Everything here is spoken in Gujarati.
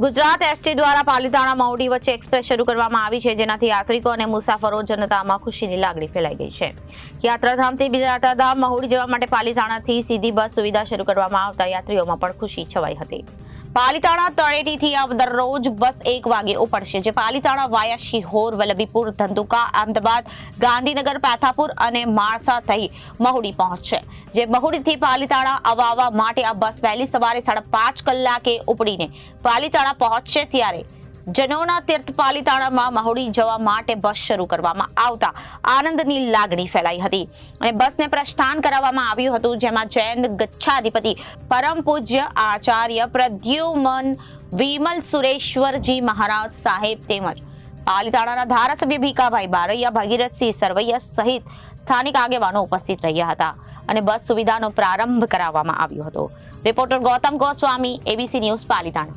ગુજરાત એસટી દ્વારા પાલીતાણા મહુડી વચ્ચે એક્સપ્રેસ શરૂ કરવામાં આવી છે, જેનાથી યાત્રિકો અને મુસાફરો જનતામાં ખુશીની લાગણી ફેલાઈ ગઈ છે. યાત્રાધામથી બીજાધામ મહુડી જવા માટે પાલીતાણાથી સીધી બસ સુવિધા શરૂ કરવામાં આવતા યાત્રીઓમાં પણ ખુશી છવાઈ હતી. પાલીતાણા તળેટીથી દરરોજ બસ એક વાગે ઉપડશે, જે પાલીતાણા વાયા શિહોર, વલ્લભીપુર, ધંધુકા, અમદાવાદ, ગાંધીનગર, પાથાપુર અને માણસા થઈ મહુડી પહોંચશે. જે મહુડીથી પાલીતાણા આવવા માટે આ બસ વહેલી સવારે સાડા પાંચ કલાકે ઉપડીને પાલીતાણા પહોંચશે ત્યારે જનોના તીર્થ પાલીતાણામાં મહુડી જવા માટે બસ શરૂ કરવામાં આવતા આનંદની લાગણી ફેલાઈ હતી. અને બસને પ્રસ્થાન કરાવવામાં આવ્યું હતું, જેમાં જૈન ગચ્છાધિપતિ પરમ પૂજ્ય આચાર્ય પ્રદ્યુમન વિમલ સુરેશ્વરજી મહારાજ સાહેબ તેમજ પાલીતાણાના ધારાસભ્ય ભીકાભાઈ બારૈયા, ભગીરથસિંહ સરવૈયા સહિત સ્થાનિક આગેવાનો ઉપસ્થિત રહ્યા હતા અને બસ સુવિધાનો પ્રારંભ કરાવવામાં આવ્યો હતો. Reporter Gautam Goswami ABC news Palitana